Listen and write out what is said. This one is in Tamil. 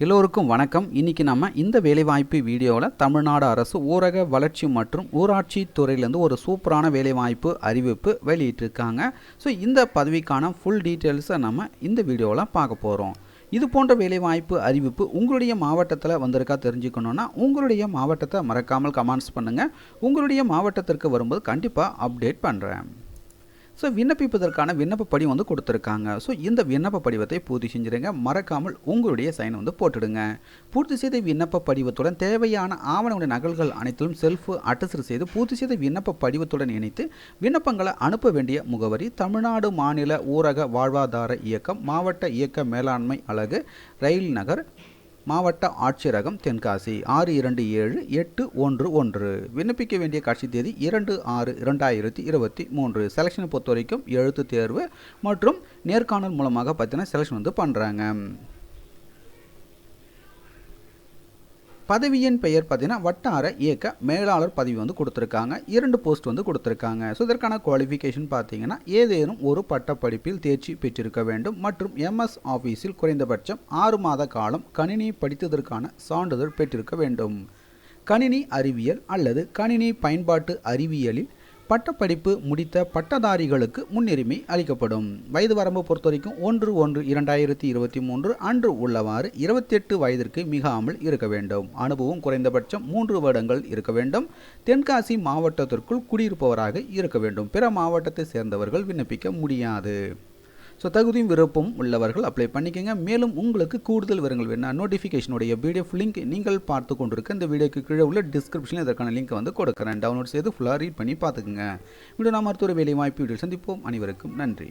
எல்லோருக்கும் வணக்கம். இன்னைக்கு நம்ம இந்த வேலைவாய்ப்பு வீடியோவில் தமிழ்நாடு அரசு ஊரக வளர்ச்சி மற்றும் ஊராட்சி துறையிலேருந்து ஒரு சூப்பரான வேலைவாய்ப்பு அறிவிப்பு வெளியிட்டிருக்காங்க. ஸோ இந்த பதவிக்கான ஃபுல் டீட்டெயில்ஸை நம்ம இந்த வீடியோவில் பார்க்க போகிறோம் இது போன்ற வேலைவாய்ப்பு அறிவிப்பு உங்களுடைய மாவட்டத்தில் வந்திருக்கா தெரிஞ்சுக்கணுன்னா உங்களுடைய மாவட்டத்தை மறக்காமல் கமெண்ட்ஸ் பண்ணுங்கள் உங்களுடைய மாவட்டத்திற்கு வரும்போது கண்டிப்பாக அப்டேட் பண்ணுறேன் ஸோ விண்ணப்பிப்பதற்கான விண்ணப்ப படிவம் வந்து கொடுத்துருக்காங்க. ஸோ இந்த விண்ணப்ப படிவத்தை பூர்த்தி செஞ்சிருங்க. மறக்காமல் உங்களுடைய சைன் வந்து போட்டுடுங்க. பூர்த்தி செய்த விண்ணப்ப படிவத்துடன் தேவையான ஆவணங்களுடைய நகல்கள் அனைத்திலும் செல்ஃப் அட்டஸ்ட் செய்து பூர்த்தி செய்த விண்ணப்ப படிவத்துடன் இணைத்து விண்ணப்பங்களை அனுப்ப வேண்டிய முகவரி தமிழ்நாடு மாநில ஊரக வாழ்வாதார இயக்கம் மாவட்ட இயக்க மேலாண்மை அலகு ரயில் நகர் மாவட்ட ஆட்சியரகம் தென்காசி ஆறு இரண்டு ஏழு எட்டு ஒன்று ஒன்று. விண்ணப்பிக்க வேண்டிய கட்சி தேதி இரண்டு ஆறு இரண்டாயிரத்தி இருபத்தி மூன்று. செலெக்ஷனை பொறுத்த வரைக்கும் எழுத்து தேர்வு மற்றும் நேர்காணல் மூலமாக பார்த்தீங்கன்னா செலெக்ஷன் வந்து பண்ணுறாங்க பதவியின் பெயர் பார்த்தீங்கன்னா வட்டார இயக்க மேலாளர் பதவி வந்து கொடுத்துருக்காங்க. இரண்டு போஸ்ட் வந்து கொடுத்துருக்காங்க. ஸோ இதற்கான குவாலிஃபிகேஷன் பார்த்தீங்கன்னா ஏதேனும் ஒரு பட்டப்படிப்பில் தேர்ச்சி பெற்றிருக்க வேண்டும். மற்றும் எம்எஸ் ஆஃபீஸில் குறைந்தபட்சம் ஆறு மாத காலம் கணினி படித்ததற்கான சான்றிதழ் பெற்றிருக்க வேண்டும். கணினி அறிவியல் அல்லது கணினி பயன்பாட்டு அறிவியலில் பட்டப்படிப்பு முடித்த பட்டதாரிகளுக்கு முன்னுரிமை அளிக்கப்படும். வயது வரம்பு பொறுத்த வரைக்கும் ஒன்று ஒன்று இரண்டாயிரத்தி இருபத்தி மூன்று அன்று உள்ளவாறு இருபத்தெட்டு வயதிற்கு மிகாமல் இருக்க வேண்டும். அனுபவம் குறைந்தபட்சம் மூன்று வருடங்கள் இருக்க வேண்டும். தென்காசி மாவட்டத்திற்குள் குடியிருப்பவராக இருக்க வேண்டும். பிற மாவட்டத்தை சேர்ந்தவர்கள் விண்ணப்பிக்க முடியாது. ஸோ தகுதியும் விருப்பம் உள்ளவர்கள் அப்ளை பண்ணிக்கோங்க. மேலும் உங்களுக்கு கூடுதல் விவரங்கள் வேணும் நோட்டிஃபிகேஷனுடைய பிடிஎஃப் லிங்க் நீங்கள் பார்த்து கொண்டிருக்க இந்த வீடியோக்கு கீழே உள்ள டிஸ்கிரிப்ஷனில் இதற்கான லிங்க் வந்து கொடுக்குறேன். டவுன்லோட் செய்து ஃபுல்லாக ரீட் பண்ணி பார்த்துக்குங்க. வீடியோ நாம் மருத்துவ வேலை வாய்ப்பு வீடியோ சந்திப்போம். அனைவருக்கும் நன்றி.